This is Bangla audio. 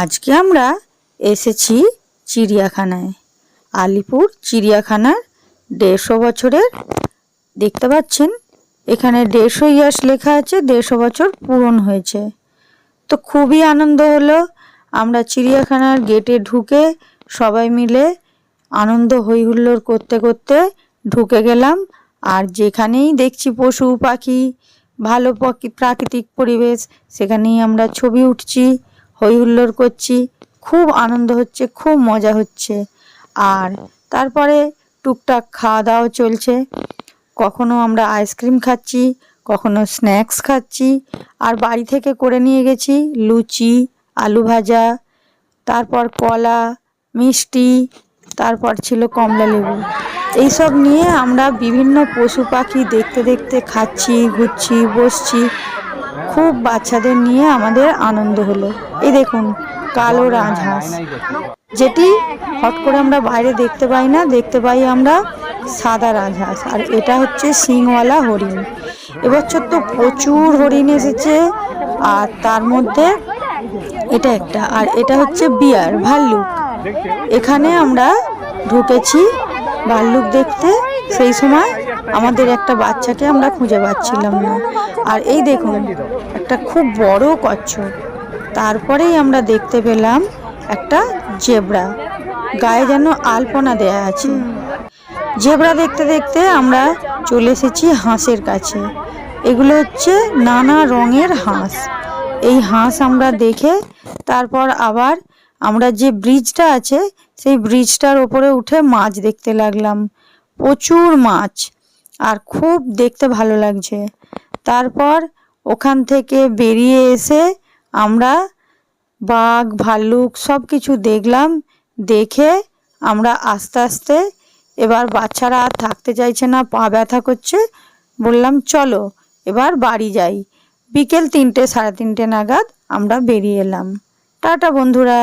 আজকে আমরা এসেছি চিড়িয়াখানায়। আলিপুর চিড়িয়াখানার দেড়শো বছরের, দেখতে পাচ্ছেন? এখানে দেড়শো ইয়ার্স লেখা আছে, দেড়শো বছর পূরণ হয়েছে। তো খুবই আনন্দ হলো, আমরা চিড়িয়াখানার গেটে ঢুকে সবাই মিলে আনন্দ হই হুল্লোড় করতে করতে ঢুকে গেলাম। আর যেখানেই দেখছি পশু, পাখি, ভালো প্রাকৃতিক পরিবেশ, সেখানেই আমরা ছবি উঠছি। হই হুল্লোড় করছি, খুব আনন্দ হচ্ছে, খুব মজা হচ্ছে। আর তারপরে টুকটাক খাওয়া দাওয়া চলছে। কখনো আমরা আইসক্রিম খাচ্ছি, কখনো স্ন্যাক্স খাচ্ছি। আর বাড়ি থেকে করে নিয়ে গেছি লুচি, আলু ভাজা, তারপর কলা, মিষ্টি, তারপর ছিল কমলা লেবু। এইসব নিয়ে আমরা বিভিন্ন পশু পাখি দেখতে দেখতে খাচ্ছি, ঘুরছি, বসছি। খুব বাচ্চাদের নিয়ে আমাদের আনন্দ হলো। এই দেখুন, কালো রাজহাঁস। যেটি হট করে আমরা বাইরে দেখতে পাই না, দেখতে পাই আমরা সাদা রাজহাঁস। আর এটা হচ্ছে সিংওয়ালা হরিণ। এবছর তো প্রচুর হরিণ এসেছে, আর তার মধ্যে এটা একটা। আর এটা হচ্ছে বিয়ার, ভাল্লুক। এখানে আমরা ঢুকেছি ভাল্লুক দেখতে, সেই সময় আমাদের একটা বাচ্চাকে আমরা খুঁজে পাচ্ছিলাম না। আর এই দেখুন, একটা খুব বড় কচ্ছপ। তারপরেই আমরা দেখতে পেলাম একটা জেব্রা। গায়ে যেন আলপনা দেয়া আছে। জেব্রা দেখতে দেখতে আমরা চলে এসেছি হাঁসের কাছে। এগুলো হচ্ছে নানা রঙের হাঁস। এই হাঁস আমরা দেখে তারপর আবার আমরা যে ব্রিজটা আছে, সেই ব্রিজটার ওপরে উঠে মাছ দেখতে লাগলাম। প্রচুর মাছ, আর খুব দেখতে ভালো লাগছে। তারপর ওখান থেকে বেরিয়ে এসে আমরা বাঘ, ভাল্লুক সব কিছু দেখলাম। দেখে আমরা আস্তে আস্তে এবার বাচ্চারা আর থাকতে চাইছে না, পা ব্যথা করছে। বললাম, চলো, এবার বাড়ি যাই। বিকেল তিনটে, সাড়ে তিনটে নাগাদ আমরা বেরিয়ে এলাম। টাটা বন্ধুরা।